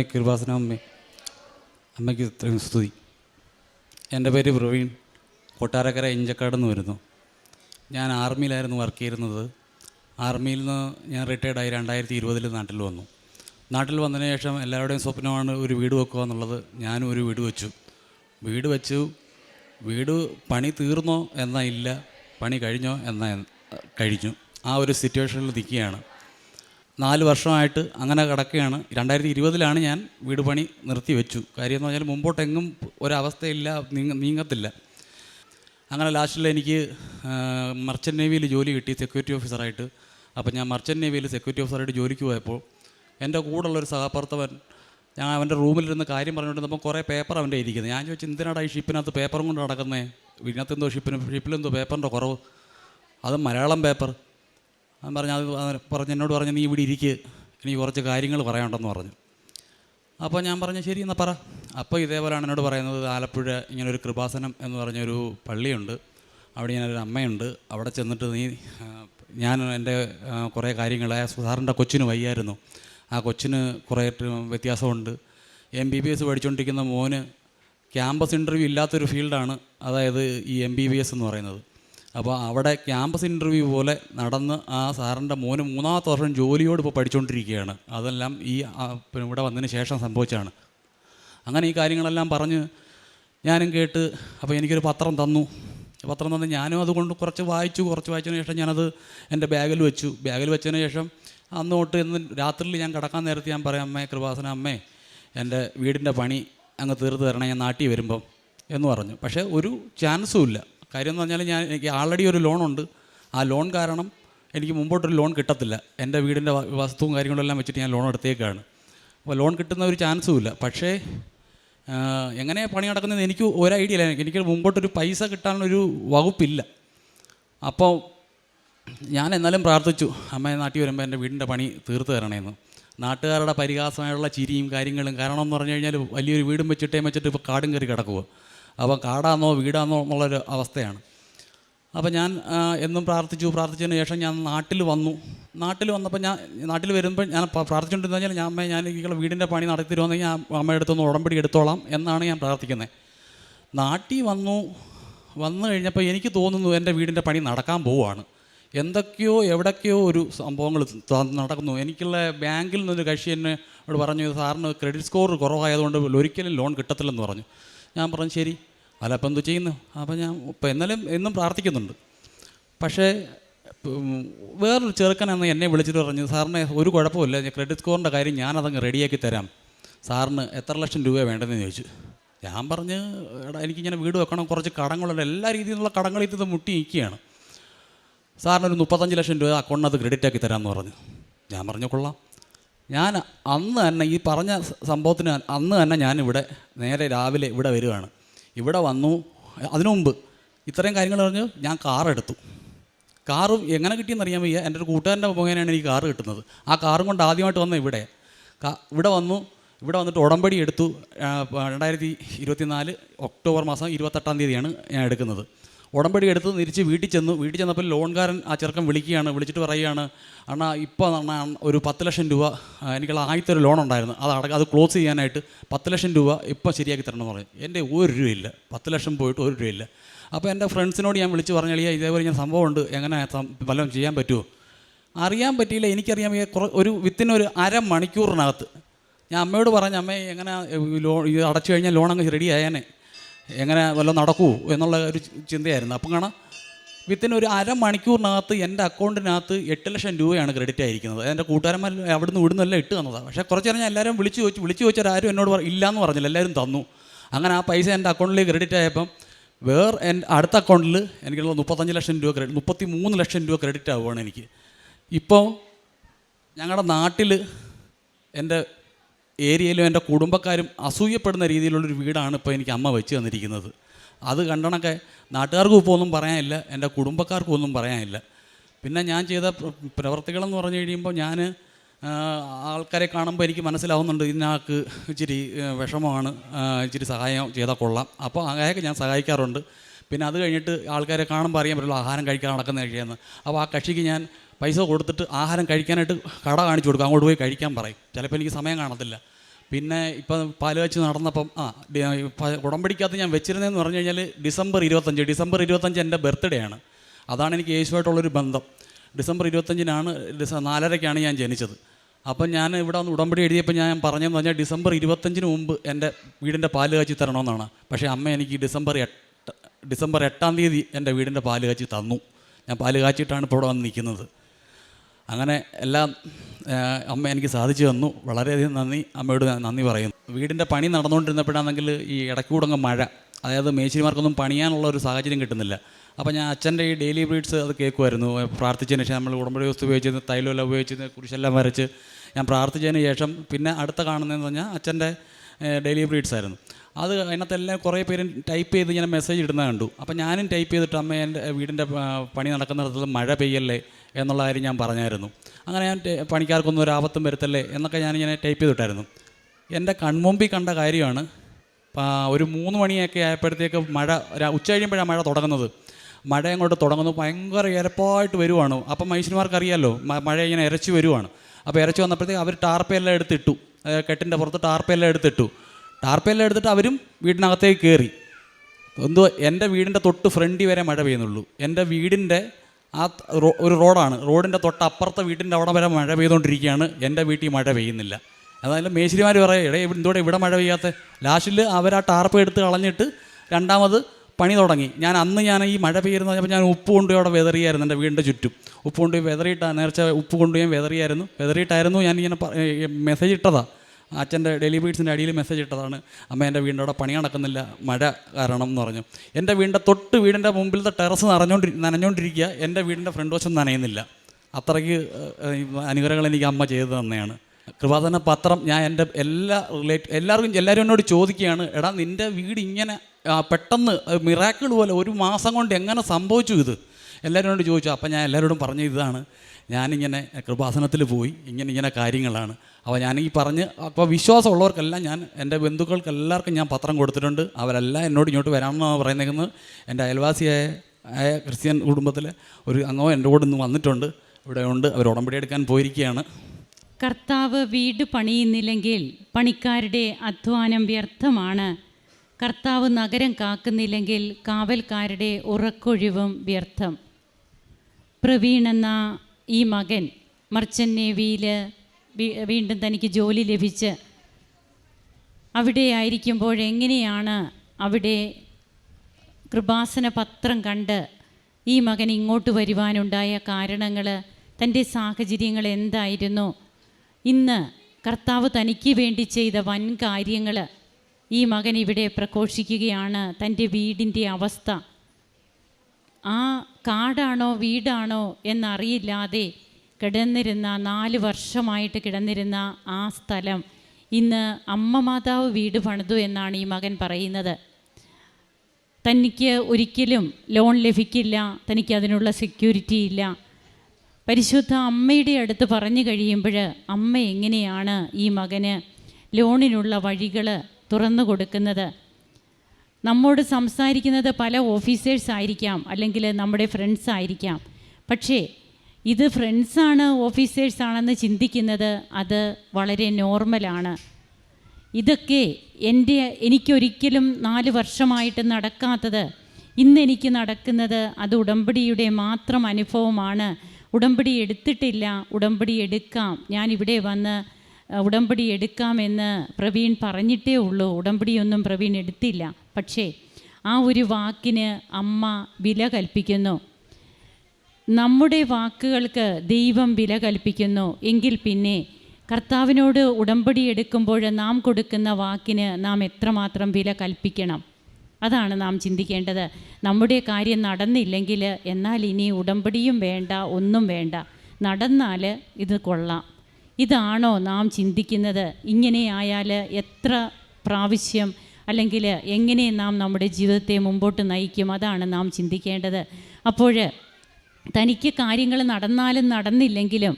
അമ്മേ കൃപാസന അമ്മേ. അമ്മയ്ക്ക് ഇത്രയും സ്തുതി. എന്റെ പേര് പ്രവീൺ. കൊട്ടാരക്കര ഇഞ്ചക്കാട് നിന്ന് വരുന്നു. ഞാൻ ആർമിയിലായിരുന്നു വർക്ക് ചെയ്തിരുന്നത്. ആർമിയിൽ നിന്ന് ഞാൻ റിട്ടയർഡായി രണ്ടായിരത്തി ഇരുപതിൽ നാട്ടിൽ വന്നു. നാട്ടിൽ വന്നതിന് ശേഷം എല്ലാവരുടെയും സ്വപ്നമാണ് ഒരു വീട് വെക്കുക എന്നുള്ളത്. ഞാനും ഒരു വീട് വെച്ചു. വീട് വെച്ചു. വീട് പണി തീർന്നോ എന്നാ ഇല്ല. പണി കഴിഞ്ഞോ എന്നാ കഴിഞ്ഞു. ആ ഒരു സിറ്റുവേഷനിൽ നിൽക്കുകയാണ്. നാല് വർഷമായിട്ട് അങ്ങനെ കിടക്കുകയാണ്. രണ്ടായിരത്തി ഇരുപതിലാണ് ഞാൻ വീട് പണി നിർത്തി വെച്ചു കാര്യം എന്ന് പറഞ്ഞാൽ മുമ്പോട്ടെങ്ങും ഒരവസ്ഥയില്ല നീങ്ങ നീങ്ങത്തില്ല. അങ്ങനെ ലാസ്റ്റിൽ എനിക്ക് മർച്ചന്റ് നേവിയിൽ ജോലി കിട്ടി സെക്യൂരിറ്റി ഓഫീസറായിട്ട് അപ്പോൾ ഞാൻ മർച്ചന്റ് നേവിയിൽ സെക്യൂരിറ്റി ഓഫീസറായിട്ട് ജോലിക്ക് പോയപ്പോൾ എന്റെ കൂടെയുള്ളൊരു സഹപ്രവർത്തകൻ ഞാൻ അവന്റെ റൂമിലിരുന്ന് കാര്യം പറഞ്ഞുകൊണ്ടിരുന്നപ്പോൾ കുറേ പേപ്പർ അവന്റെ ഇരിക്കുന്നത് ഞാൻ ചോദിച്ചു എന്തിനാടാ ഈ ഷിപ്പിനകത്ത് പേപ്പറും കൊണ്ട് നടക്കുന്നത് ഇതിനകത്ത് എന്തോ ഷിപ്പിന് ഷിപ്പിലെന്തോ പേപ്പറിന്റെ കുറവ്? അത് മലയാളം പേപ്പർ അവൻ പറഞ്ഞു അത് പറഞ്ഞു എന്നോട് പറഞ്ഞു നീ ഇവിടെ ഇരിക്കുക എനിക്ക് കുറച്ച് കാര്യങ്ങൾ പറയാനുണ്ടെന്ന് പറഞ്ഞു. അപ്പോൾ ഞാൻ പറഞ്ഞു ശരി എന്നാൽ പറ. അപ്പോൾ ഇതേപോലെയാണ് എന്നോട് പറയുന്നത്. ആലപ്പുഴ ഇങ്ങനെ ഒരു കൃപാസനം എന്ന് പറഞ്ഞൊരു പള്ളിയുണ്ട്. അവിടെ ഒരു അമ്മയുണ്ട്. അവിടെ ചെന്നിട്ട് നീ ഞാൻ എന്റെ കുറേ കാര്യങ്ങൾ സാറിന്റെ കൊച്ചിന് വയ്യായിരുന്നു. ആ കൊച്ചിന് കുറേ വ്യത്യാസമുണ്ട്. എം ബി ബി എസ് പഠിച്ചുകൊണ്ടിരിക്കുന്ന മോന് ക്യാമ്പസ് ഇന്റർവ്യൂ ഇല്ലാത്തൊരു ഫീൽഡാണ്. അതായത് ഈ എം ബി ബി എസ് എന്ന് പറയുന്നത്. അപ്പോൾ അവിടെ ക്യാമ്പസ് ഇന്റർവ്യൂ പോലെ നടന്ന് ആ സാറിന്റെ മോന് മൂന്നാമത്തെ വർഷം ജോലിയോട് ഇപ്പോൾ പഠിച്ചുകൊണ്ടിരിക്കുകയാണ് അതെല്ലാം ഈ ഇവിടെ വന്നതിന് ശേഷം സംഭവിച്ചാണ്. അങ്ങനെ ഈ കാര്യങ്ങളെല്ലാം പറഞ്ഞ് ഞാനും കേട്ട് അപ്പോൾ എനിക്കൊരു പത്രം തന്നു. പത്രം തന്നു ഞാനും അതുകൊണ്ട് കുറച്ച് വായിച്ചു കുറച്ച് വായിച്ചതിന് ശേഷം ഞാനത് എന്റെ ബാഗിൽ വെച്ചു. ബാഗിൽ വെച്ചതിന് ശേഷം അന്ന് തൊട്ട് ഇന്ന് രാത്രിയിൽ ഞാൻ കിടക്കാൻ നേരത്ത് ഞാൻ പറയാം അമ്മേ കൃപാസന അമ്മേ എന്റെ വീടിന്റെ പണി അങ്ങ് തീർത്ത് തരണേ ഞാൻ നാട്ടിൽ വരുമ്പം എന്ന് പറഞ്ഞു. പക്ഷേ ഒരു ചാൻസും ഇല്ല. കാര്യം എന്ന് പറഞ്ഞാൽ ഞാൻ എനിക്ക് ആൾറെഡി ഒരു ലോണുണ്ട് ആ ലോൺ കാരണം എനിക്ക് മുമ്പോട്ടൊരു ലോൺ കിട്ടത്തില്ല. എന്റെ വീടിന്റെ വസ്തുവും കാര്യങ്ങളെല്ലാം വെച്ചിട്ട് ഞാൻ ലോൺ എടുത്തേക്കാണ്. അപ്പോൾ ലോൺ കിട്ടുന്ന ഒരു ചാൻസും ഇല്ല. പക്ഷേ എങ്ങനെ പണി നടക്കുന്നത് എനിക്ക് ഒരു ഐഡിയ ഇല്ല. എനിക്ക് മുമ്പോട്ടൊരു പൈസ കിട്ടാനൊരു വകുപ്പില്ല. അപ്പോൾ ഞാൻ എന്നാലും പ്രാർത്ഥിച്ചു. അമ്മ നാട്ടിൽ വരുമ്പോൾ എന്റെ വീടിന്റെ പണി തീർത്ത് തരണേന്ന്. നാട്ടുകാരുടെ പരിഹാസമായുള്ള ചിരിയും കാര്യങ്ങളും കാരണം എന്ന് പറഞ്ഞു കഴിഞ്ഞാൽ വലിയൊരു വീടും വെച്ചിട്ടേ വെച്ചിട്ട് ഇപ്പോൾ കാടും കയറി കിടക്കുക അപ്പോൾ കാടാന്നോ വീടാന്നോ എന്നുള്ളൊരു അവസ്ഥയാണ്. അപ്പോൾ ഞാൻ എന്നും പ്രാർത്ഥിച്ചു പ്രാർത്ഥിച്ചതിന് ശേഷം ഞാൻ നാട്ടിൽ വന്നു. നാട്ടിൽ വന്നപ്പോൾ ഞാൻ നാട്ടിൽ വരുമ്പോൾ ഞാൻ പ്രാർത്ഥിച്ചുകൊണ്ടിരുന്ന ഞാൻ അമ്മ ഞാൻ ഈ വീടിന്റെ പണി നടത്തി തരുമെന്നെങ്കിൽ ഞാൻ അമ്മയുടെ അടുത്തൊന്ന് ഉടമ്പടി എടുത്തോളാം എന്നാണ് ഞാൻ പ്രാർത്ഥിക്കുന്നത് നാട്ടിൽ വന്നു വന്നു കഴിഞ്ഞപ്പോൾ എനിക്ക് തോന്നുന്നു എന്റെ വീടിന്റെ പണി നടക്കാൻ പോവുകയാണ് എന്തൊക്കെയോ എവിടൊക്കെയോ ഒരു സംഭവങ്ങൾ നടക്കുന്നു. എനിക്കുള്ള ബാങ്കിൽ നിന്നൊരു കക്ഷി എന്നെ അവിടെ പറഞ്ഞു സാറിന് ക്രെഡിറ്റ് സ്കോർ കുറവായതുകൊണ്ട് ഒരിക്കലും ലോൺ കിട്ടത്തില്ലെന്ന് പറഞ്ഞു. ഞാൻ പറഞ്ഞു ശരി. അല്ല അപ്പം എന്തു ചെയ്യുന്നു? അപ്പം ഞാൻ ഇപ്പം എന്നാലും എന്നും പ്രാർത്ഥിക്കുന്നുണ്ട്. പക്ഷേ വേറൊരു ചെറുക്കനെന്ന് എന്നെ വിളിച്ചിട്ട് പറഞ്ഞു സാറിന് ഒരു കുഴപ്പമില്ല ക്രെഡിറ്റ് സ്കോറിന്റെ കാര്യം ഞാനതങ്ങ് റെഡിയാക്കി തരാം. സാറിന് എത്ര ലക്ഷം രൂപ വേണ്ടതെന്ന് ചോദിച്ചു. ഞാൻ പറഞ്ഞ് എടാ എനിക്കിങ്ങനെ വീട് വെക്കണം കുറച്ച് കടങ്ങളുണ്ട്. എല്ലാ രീതിയിലുള്ള കടങ്ങളിൽ ഇത് മുട്ടി നിൽക്കുകയാണ്. സാറിനൊരു മുപ്പത്തഞ്ച് ലക്ഷം രൂപ അക്കൗണ്ടിനകത്ത് ക്രെഡിറ്റ് ആക്കി തരാമെന്ന് പറഞ്ഞു. ഞാൻ പറഞ്ഞു കൊള്ളാം. ഞാൻ അന്ന് തന്നെ ഈ പറഞ്ഞ സംഭവത്തിന് അന്ന് തന്നെ ഞാനിവിടെ നേരെ രാവിലെ ഇവിടെ വരികയാണ് ഇവിടെ വന്നു. അതിനു മുമ്പ് ഇത്രയും കാര്യങ്ങൾ പറഞ്ഞു ഞാൻ കാർ എടുത്തു. കാറും എങ്ങനെ കിട്ടിയെന്ന് അറിയാൻ വയ്യ. എന്റെ ഒരു കൂട്ടുകാരന്റെ മുഖേനയാണ് എനിക്ക് കാറ് കിട്ടുന്നത്. ആ കാറും കൊണ്ട് ആദ്യമായിട്ട് വന്ന ഇവിടെ. ഇവിടെ വന്നു. ഇവിടെ വന്നിട്ട് ഉടമ്പടി എടുത്തു. രണ്ടായിരത്തി ഇരുപത്തി നാല് ഒക്ടോബർ മാസം ഇരുപത്തെട്ടാം തീയതിയാണ് ഞാൻ എടുക്കുന്നത്. ഉടമ്പടി എടുത്ത് തിരിച്ച് വീട്ടിൽ ചെന്നു. വീട്ടിൽ ചെന്നപ്പോൾ ലോൺകാരൻ ആ ചെറുക്കൻ വിളിക്കുകയാണ് വിളിച്ചിട്ട് പറയുകയാണ് അണ്ണാ ഇപ്പോൾ അണ്ണാ ഒരു പത്ത് ലക്ഷം രൂപ എനിക്ക് ആദ്യത്തെ ഒരു ലോൺ ഉണ്ടായിരുന്നു. അത് അടക്കം അത് ക്ലോസ് ചെയ്യാനായിട്ട് പത്ത് ലക്ഷം രൂപ ഇപ്പോൾ ശരിയാക്കി തരണം എന്ന് പറഞ്ഞു. എന്റെ ഒരു രൂപയില്ല. പത്ത് ലക്ഷം പോയിട്ട് ഒരു രൂപയില്ല. അപ്പോൾ എന്റെ ഫ്രണ്ട്സിനോട് ഞാൻ വിളിച്ച് പറഞ്ഞളിയാ ഇതേപോലെ ഞാൻ സംഭവമുണ്ട് എങ്ങനെ വല്ലതും ചെയ്യാൻ പറ്റുമോ അറിയാൻ പറ്റിയില്ല. എനിക്കറിയാം ഈ കുറ ഒരു വിത്തിൻ ഒരു അരമണിക്കൂറിനകത്ത് ഞാൻ അമ്മയോട് പറഞ്ഞു അമ്മേ എങ്ങനെ ലോൺ ഇത് അടച്ചു കഴിഞ്ഞാൽ ലോൺ അങ്ങ് റെഡി ആയേനെ. എങ്ങനെ വല്ലതും നടക്കുമോ എന്നുള്ള ഒരു ചിന്തയായിരുന്നു. അപ്പം കാണാം വിത്തിൻ ഒരു അരമണിക്കൂറിനകത്ത് എന്റെ അക്കൗണ്ടിനകത്ത് എട്ട് ലക്ഷം രൂപയാണ് ക്രെഡിറ്റ് ആയിരിക്കുന്നത്. എന്റെ കൂട്ടുകാരന്മാർ അവിടുന്ന് ഇവിടുന്ന് എല്ലാം ഇട്ട് തന്നതാണ് പക്ഷേ കുറച്ച് ഞാൻ എല്ലാവരും വിളിച്ച് ചോദിച്ചു. വിളിച്ച് ചോദിച്ചാൽ ആരും എന്നോട് ഇല്ല എന്ന് പറഞ്ഞില്ല. എല്ലാവരും തന്നു. അങ്ങനെ ആ പൈസ എന്റെ അക്കൗണ്ടിലേക്ക് ക്രെഡിറ്റ് ആയപ്പം വേറെ എന്റെ അടുത്ത അക്കൗണ്ടിൽ എനിക്കുള്ള മുപ്പത്തഞ്ച് ലക്ഷം രൂപ ക്രെഡിറ്റ് മുപ്പത്തി മൂന്ന് ലക്ഷം രൂപ ക്രെഡിറ്റ് ആവുകയാണ് എനിക്ക്. ഇപ്പോൾ ഞങ്ങളുടെ നാട്ടിൽ എന്റെ ഏരിയയിലും എന്റെ കുടുംബക്കാരും അസൂയപ്പെടുന്ന രീതിയിലുള്ളൊരു വീടാണ് ഇപ്പോൾ എനിക്ക് അമ്മ വെച്ച് തന്നിരിക്കുന്നത്. അത് കണ്ടണൊക്കെ നാട്ടുകാർക്കും ഇപ്പോൾ ഒന്നും പറയാനില്ല എന്റെ കുടുംബക്കാർക്കും ഒന്നും പറയാനില്ല. പിന്നെ ഞാൻ ചെയ്ത പ്ര- പ്രവർത്തികളെന്ന് പറഞ്ഞു കഴിയുമ്പോൾ ഞാൻ ആൾക്കാരെ കാണുമ്പോൾ എനിക്ക് മനസ്സിലാവുന്നുണ്ട് ഇതിനാൾക്ക് ഇച്ചിരി വിഷമമാണ് ഇച്ചിരി സഹായം ചെയ്താൽ കൊള്ളാം. അപ്പോൾ അങ്ങനെയൊക്കെ ഞാൻ സഹായിക്കാറുണ്ട്. പിന്നെ അത് കഴിഞ്ഞിട്ട് ആൾക്കാരെ കാണുമ്പോൾ അറിയാൻ പറ്റുള്ളൂ ആഹാരം കഴിക്കാൻ നടക്കുന്ന കഴിയാന്ന് അപ്പോൾ ആ കക്ഷിക്ക് ഞാൻ പൈസ കൊടുത്തിട്ട് ആഹാരം കഴിക്കാനായിട്ട് കട കാണിച്ചു കൊടുക്കും. അങ്ങോട്ട് പോയി കഴിക്കാൻ പറയും. ചിലപ്പോൾ എനിക്ക് സമയം കാണത്തില്ല. പിന്നെ ഇപ്പം പാൽ വെച്ച് നടന്നപ്പം ആ ഉടമ്പടിക്കകത്ത് ഞാൻ വെച്ചിരുന്നതെന്ന് പറഞ്ഞു കഴിഞ്ഞാൽ ഡിസംബർ ഇരുപത്തഞ്ച് ഡിസംബർ ഇരുപത്തഞ്ച് എന്റെ ബർത്ത്ഡേ ആണ്. അതാണ് എനിക്ക് യേശുവായിട്ടുള്ളൊരു ബന്ധം. ഡിസംബർ ഇരുപത്തഞ്ചിനാണ് ഡിസ നാലരയ്ക്കാണ് ഞാൻ ജനിച്ചത്. അപ്പം ഞാൻ ഇവിടെ വന്ന് ഉടമ്പടി എഴുതിയപ്പോൾ ഞാൻ പറഞ്ഞതെന്ന് പറഞ്ഞാൽ ഡിസംബർ ഇരുപത്തഞ്ചിന് മുമ്പ് എന്റെ വീടിന്റെ പാൽ കാച്ചി തരണമെന്നാണ്. പക്ഷേ അമ്മ എനിക്ക് ഡിസംബർ എട്ട് ഡിസംബർ എട്ടാം തീയതി എന്റെ വീടിന്റെ പാൽ കാച്ചി തന്നു. ഞാൻ പാൽ കാച്ചിട്ടാണ് ഇപ്പോൾ ഇവിടെ വന്ന് നിൽക്കുന്നത്. അങ്ങനെ എല്ലാം അമ്മ എനിക്ക് സാധിച്ചു തന്നു. വളരെയധികം നന്ദി. അമ്മയോട് നന്ദി പറയുന്നു. വീടിന്റെ പണി നടന്നുകൊണ്ടിരുന്നപ്പോഴാണെങ്കിൽ ഈ ഇടയ്ക്കൂടങ്ങ് മഴ അതായത് മേശിരിമാർക്കൊന്നും പണിയാനുള്ള ഒരു സാഹചര്യം കിട്ടുന്നില്ല. അപ്പോൾ ഞാൻ അച്ഛന്റെ ഈ ഡെയിലി ബ്രീഡ്സ് അത് കേൾക്കുമായിരുന്നു. പ്രാർത്ഥിച്ചതിന് ശേഷം നമ്മൾ ഉടമ്പടി വസ്തു ഉപയോഗിച്ചത് തൈലമെല്ലാം ഉപയോഗിച്ചത് കുരിശെല്ലാം വരച്ച് ഞാൻ പ്രാർത്ഥിച്ചതിന് ശേഷം പിന്നെ അടുത്ത കാണുന്നതെന്ന് പറഞ്ഞാൽ അച്ഛന്റെ ഡെയിലി ബ്രീഡ്സ് ആയിരുന്നു. അത് അതിനകത്തെല്ലാം കുറേ പേരും ടൈപ്പ് ചെയ്ത് ഇങ്ങനെ മെസ്സേജ് ഇടുന്നത് കണ്ടു. അപ്പോൾ ഞാനും ടൈപ്പ് ചെയ്തിട്ട് അമ്മ എന്റെ വീടിന്റെ പണി നടക്കുന്ന നടക്കുന്നിടത്ത് മഴ പെയ്യല്ലേ എന്നുള്ള കാര്യം ഞാൻ പറഞ്ഞായിരുന്നു. അങ്ങനെ ഞാൻ പണിക്കാർക്കൊന്നും ഒരു ആപത്തും വരുത്തല്ലേ എന്നൊക്കെ ഞാനിങ്ങനെ ടൈപ്പ് ചെയ്തിട്ടായിരുന്നു. എന്റെ കൺമുമ്പിൽ കണ്ട കാര്യമാണ് ഒരു മൂന്ന് മണിയൊക്കെ ആയപ്പോഴത്തേക്ക് മഴ ഉച്ച കഴിയുമ്പോഴാണ് മഴ തുടങ്ങുന്നത്. മഴ അങ്ങോട്ട് തുടങ്ങുന്നു ഭയങ്കര ഇരപ്പായിട്ട് വരുവാണ്. അപ്പം മനുഷ്യന്മാർക്കറിയാമല്ലോ മഴ ഇങ്ങനെ ഇരച്ചു വരുവാണ്. അപ്പോൾ ഇരച്ചു വന്നപ്പോഴത്തേക്ക് അവർ ടാർപ്പയെല്ലാം എടുത്തിട്ടു കെട്ടിന്റെ പുറത്ത് ടാർപ്പയെല്ലാം എടുത്തിട്ടു. ടാർപ്പയെല്ലാം എടുത്തിട്ട് അവരും വീടിനകത്തേക്ക് കയറി എന്തോ എന്റെ വീടിന്റെ തൊട്ട് ഫ്രണ്ടി വരെ മഴ പെയ്യുന്നുള്ളൂ. എന്റെ വീടിന്റെ ആ ഒരു റോഡാണ്. റോഡിന്റെ തൊട്ടപ്പുറത്തെ വീട്ടിന്റെ അവിടെ വരെ മഴ പെയ്തുകൊണ്ടിരിക്കുകയാണ്. എന്റെ വീട്ടിൽ മഴ പെയ്യുന്നില്ല. അതായത് മേശിരിമാർ പറയാം എടേ എന്തോടെ ഇവിടെ മഴ പെയ്യാത്ത? ലാസ്റ്റിൽ അവർ ആ ടാർപ്പ് എടുത്ത് കളഞ്ഞിട്ട് രണ്ടാമത് പണി തുടങ്ങി. ഞാൻ അന്ന് ഞാൻ ഈ മഴ പെയ്യുന്ന അപ്പോൾ ഞാൻ ഉപ്പ് കൊണ്ടുപോയി അവിടെ വെതറിയായിരുന്നു എന്റെ വീടിന്റെ ചുറ്റും. ഉപ്പ് കൊണ്ടുപോയി വെതറിയിട്ട് നേർച്ച ഉപ്പ് കൊണ്ടുപോയി വെതറിയായിരുന്നു. വെതറിയിട്ടായിരുന്നു ഞാൻ ഇങ്ങനെ മെസ്സേജ് ഇട്ടതാ. അച്ഛന്റെ ഡെയിലി ബീഡ്സിന്റെ അടിയിൽ മെസ്സേജ് ഇട്ടതാണ് അമ്മ എന്റെ വീടിന്റെ അവിടെ പണി നടക്കുന്നില്ല മഴ കാരണം എന്ന് പറഞ്ഞു. എന്റെ വീടിന്റെ തൊട്ട് വീടിന്റെ മുമ്പിലത്തെ ടെറസ് നനഞ്ഞോണ്ടി നനഞ്ഞുകൊണ്ടിരിക്കുക എന്റെ വീടിന്റെ ഫ്രണ്ട് വശം നനയുന്നില്ല. അത്രയ്ക്ക് അനുഗ്രഹങ്ങൾ എനിക്ക് അമ്മ ചെയ്തു തന്നെയാണ്. കൃപാതന പത്രം ഞാൻ എന്റെ എല്ലാ റിലേറ്റ് എല്ലാവർക്കും എല്ലാവരും എന്നോട് ചോദിക്കുകയാണ് എടാ നിന്റെ വീട് ഇങ്ങനെ പെട്ടെന്ന് മിറാക്കിൾ പോലെ ഒരു മാസം കൊണ്ട് എങ്ങനെ സംഭവിച്ചു ഇത്? എല്ലാവരും എന്നോട് ചോദിച്ചു അപ്പം ഞാൻ എല്ലാവരോടും പറഞ്ഞ ഇതാണ്. ഞാനിങ്ങനെ കൃപാസനത്തിൽ പോയി ഇങ്ങനെ ഇങ്ങനെ കാര്യങ്ങളാണ്. അപ്പോൾ ഞാൻ ഈ പറഞ്ഞ് അപ്പോൾ വിശ്വാസമുള്ളവർക്കെല്ലാം ഞാൻ എന്റെ ബന്ധുക്കൾക്ക് എല്ലാവർക്കും ഞാൻ പത്രം കൊടുത്തിട്ടുണ്ട്. അവരെല്ലാം എന്നോട് ഇങ്ങോട്ട് വരാമെന്നാണ് പറയുന്നത്. എന്റെ അയൽവാസിയായ ക്രിസ്ത്യൻ കുടുംബത്തിലെ ഒരു അംഗം എന്റെ കൂടെ ഇന്ന് വന്നിട്ടുണ്ട്. ഇവിടെ ഉണ്ട്. അവർ ഉടമ്പടി എടുക്കാൻ പോയിരിക്കുകയാണ്. കർത്താവ് വീട് പണിയുന്നില്ലെങ്കിൽ പണിക്കാരുടെ അധ്വാനം വ്യർത്ഥമാണ്. കർത്താവ് നഗരം കാക്കുന്നില്ലെങ്കിൽ കാവൽക്കാരുടെ ഉറക്കൊഴിവും വ്യർത്ഥം. പ്രവീൺ എന്ന ഈ മകൻ മർച്ചൻ നേവിയിൽ വീണ്ടും തനിക്ക് ജോലി ലഭിച്ച് അവിടെ ആയിരിക്കുമ്പോൾ എങ്ങനെയാണ് അവിടെ കൃപാസന പത്രം കണ്ട് ഈ മകൻ ഇങ്ങോട്ട് വരുവാനുണ്ടായ കാരണങ്ങൾ തന്റെ സാഹചര്യങ്ങൾ എന്തായിരുന്നു? ഇന്ന് കർത്താവ് തനിക്ക് വേണ്ടി ചെയ്ത വൻ കാര്യങ്ങൾ ഈ മകൻ ഇവിടെ പ്രഘോഷിക്കുകയാണ്. തന്റെ വീടിന്റെ അവസ്ഥ ആ കാടാണോ വീടാണോ എന്നറിയില്ലാതെ കിടന്നിരുന്ന നാല് വർഷമായിട്ട് കിടന്നിരുന്ന ആ സ്ഥലം ഇന്ന് അമ്മ മാതാവ് വീട് പണിതു എന്നാണ് ഈ മകൻ പറയുന്നത്. തനിക്ക് ഒരിക്കലും ലോൺ ലഭിക്കില്ല തനിക്ക് അതിനുള്ള സെക്യൂരിറ്റി ഇല്ല. പരിശുദ്ധ അമ്മയുടെ അടുത്ത് പറഞ്ഞു കഴിയുമ്പോൾ അമ്മ എങ്ങനെയാണ് ഈ മകന് ലോണിനുള്ള വഴികൾ തുറന്നു കൊടുക്കുന്നത്? നമ്മോട് സംസാരിക്കുന്നത് പല ഓഫീസേഴ്സ് ആയിരിക്കാം അല്ലെങ്കിൽ നമ്മുടെ ഫ്രണ്ട്സ് ആയിരിക്കാം. പക്ഷേ ഇത് ഫ്രണ്ട്സാണ് ഓഫീസേഴ്സാണെന്ന് ചിന്തിക്കുന്നത് അത് വളരെ നോർമലാണ്. ഇതൊക്കെ എന്റെ എനിക്കൊരിക്കലും നാല് വർഷമായിട്ട് നടക്കാത്തത് ഇന്ന് എനിക്ക് നടക്കുന്നത് അത് ഉടമ്പടിയുടെ മാത്രം അനുഭവമാണ്. ഉടമ്പടി എടുത്തിട്ടില്ല ഉടമ്പടി എടുക്കാം. ഞാൻ ഇവിടെ വന്ന് ഉടമ്പടി എടുക്കാമെന്ന് പ്രവീൺ പറഞ്ഞിട്ടേ ഉള്ളൂ. ഉടമ്പടിയൊന്നും പ്രവീൺ എടുത്തില്ല. പക്ഷേ ആ ഒരു വാക്കിന് അമ്മ വില കൽപ്പിക്കുന്നു. നമ്മുടെ വാക്കുകൾക്ക് ദൈവം വില കൽപ്പിക്കുന്നു. എങ്കിൽ പിന്നെ കർത്താവിനോട് ഉടമ്പടി എടുക്കുമ്പോൾ നാം കൊടുക്കുന്ന വാക്കിന് നാം എത്രമാത്രം വില കൽപ്പിക്കണം? അതാണ് നാം ചിന്തിക്കേണ്ടത്. നമ്മുടെ കാര്യം നടന്നില്ലെങ്കിൽ എന്നാൽ ഇനി ഉടമ്പടിയും വേണ്ട ഒന്നും വേണ്ട. നടന്നാൽ ഇത് കൊള്ളാം. ഇതാണോ നാം ചിന്തിക്കുന്നത്? ഇങ്ങനെ ആയാൽ എത്ര പ്രാവശ്യം അല്ലെങ്കിൽ എങ്ങനെ നാം നമ്മുടെ ജീവിതത്തെ മുമ്പോട്ട് നയിക്കും? അതാണ് നാം ചിന്തിക്കേണ്ടത്. അപ്പോൾ തനിക്ക് കാര്യങ്ങൾ നടന്നാലും നടന്നില്ലെങ്കിലും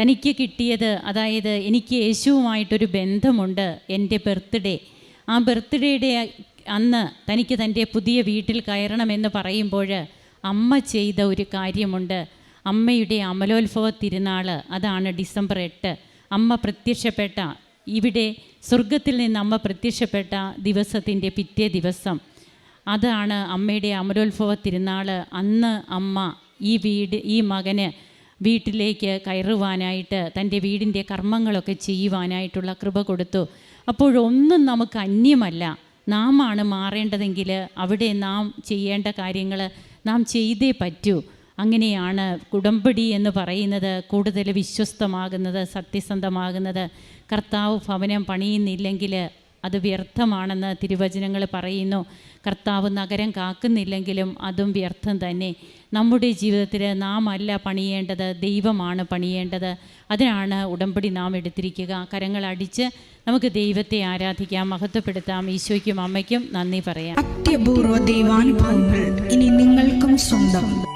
തനിക്ക് കിട്ടിയത് അതായത് എനിക്ക് യേശുവുമായിട്ടൊരു ബന്ധമുണ്ട് എന്റെ ബർത്ത്ഡേ. ആ ബർത്ത്ഡേയുടെ അന്ന് തനിക്ക് തന്റെ പുതിയ വീട്ടിൽ കയറണമെന്ന് പറയുമ്പോൾ അമ്മ ചെയ്ത ഒരു കാര്യമുണ്ട്. അമ്മയുടെ അമലോത്ഭവ തിരുനാൾ അതാണ് ഡിസംബർ എട്ട്. അമ്മ പ്രത്യക്ഷപ്പെട്ട ഇവിടെ സ്വർഗത്തിൽ നിന്ന് അമ്മ പ്രത്യക്ഷപ്പെട്ട ദിവസത്തിന്റെ പിറ്റേ ദിവസം. അതാണ് അമ്മയുടെ അമരോത്ഭവ തിരുനാൾ അന്ന് അമ്മ ഈ വീട് ഈ മകന് വീട്ടിലേക്ക് കയറുവാനായിട്ട് തന്റെ വീടിന്റെ കർമ്മങ്ങളൊക്കെ ചെയ്യുവാനായിട്ടുള്ള കൃപ കൊടുത്തു. അപ്പോഴൊന്നും നമുക്ക് അന്യമല്ല. നാമാണ് മാറേണ്ടതെങ്കിൽ അവിടെ നാം ചെയ്യേണ്ട കാര്യങ്ങൾ നാം ചെയ്തേ പറ്റൂ. അങ്ങനെയാണ് കുടമ്പടി എന്ന് പറയുന്നത് കൂടുതൽ വിശ്വസ്തമാകുന്നത് സത്യസന്ധമാകുന്നത്. കർത്താവ് ഭവനം പണിയുന്നില്ലെങ്കിൽ അത് വ്യർത്ഥമാണെന്ന് തിരുവചനങ്ങൾ പറയുന്നു. കർത്താവ് നഗരം കാക്കുന്നില്ലെങ്കിലും അതും വ്യർത്ഥം തന്നെ. നമ്മുടെ ജീവിതത്തിൽ നാം അല്ല പണിയേണ്ടത് ദൈവമാണ് പണിയേണ്ടത്. അതിനാണ് ഉടമ്പടി നാം എടുത്തിരിക്കുക. കരങ്ങൾ അടിച്ച് നമുക്ക് ദൈവത്തെ ആരാധിക്കാം മഹത്വപ്പെടുത്താം. ഈശോയ്ക്കും അമ്മയ്ക്കും നന്ദി പറയാം. അത്യപൂർവ ദൈവാനുഭവങ്ങൾ ഇനി നിങ്ങൾക്കും സ്വന്തം.